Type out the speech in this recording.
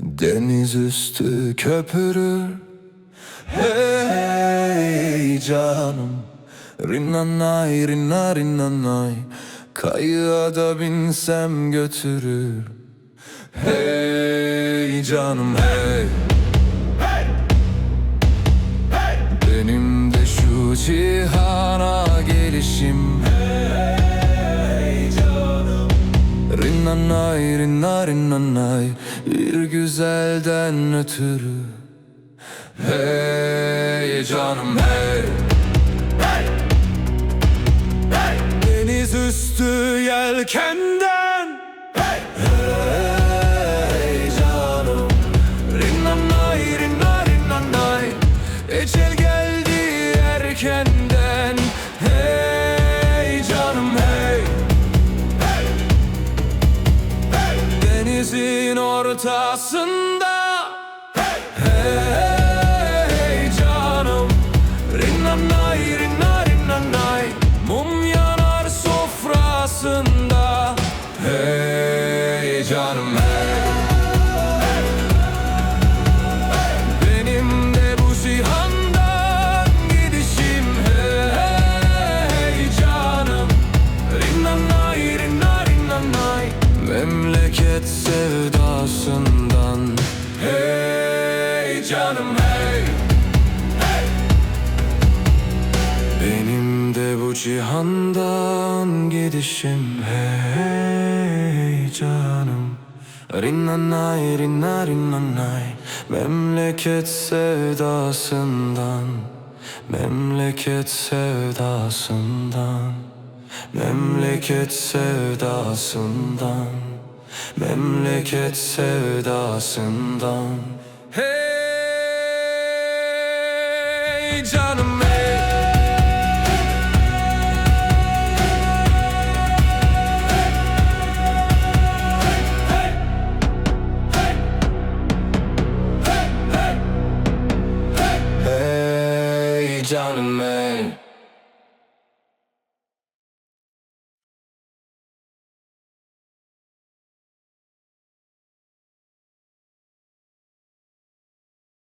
Deniz üstü köpürür Hey canım. Rinnanay rinna rinnanay Kayığa da binsem götürür. Hey canım hey Rinnanay rinna rinnanay Bir güzelden ötürü. Hey canım hey. Deniz üstü yelkenden Denizin ortasında. Hey canım. Rinnanay rinna rinnanay Mum yanar sofrasında. Hey canım hey. Benim de bu cihandan gidişim. Hey canım. Rinnanay rinna rinnanay Memleket cihandan gidişim Hey canım. Rinnanay rinna rinnanay. Memleket sevdasından Memleket sevdasından. Memleket sevdasından Memleket sevdasından. Hey canım hey Hey canım hey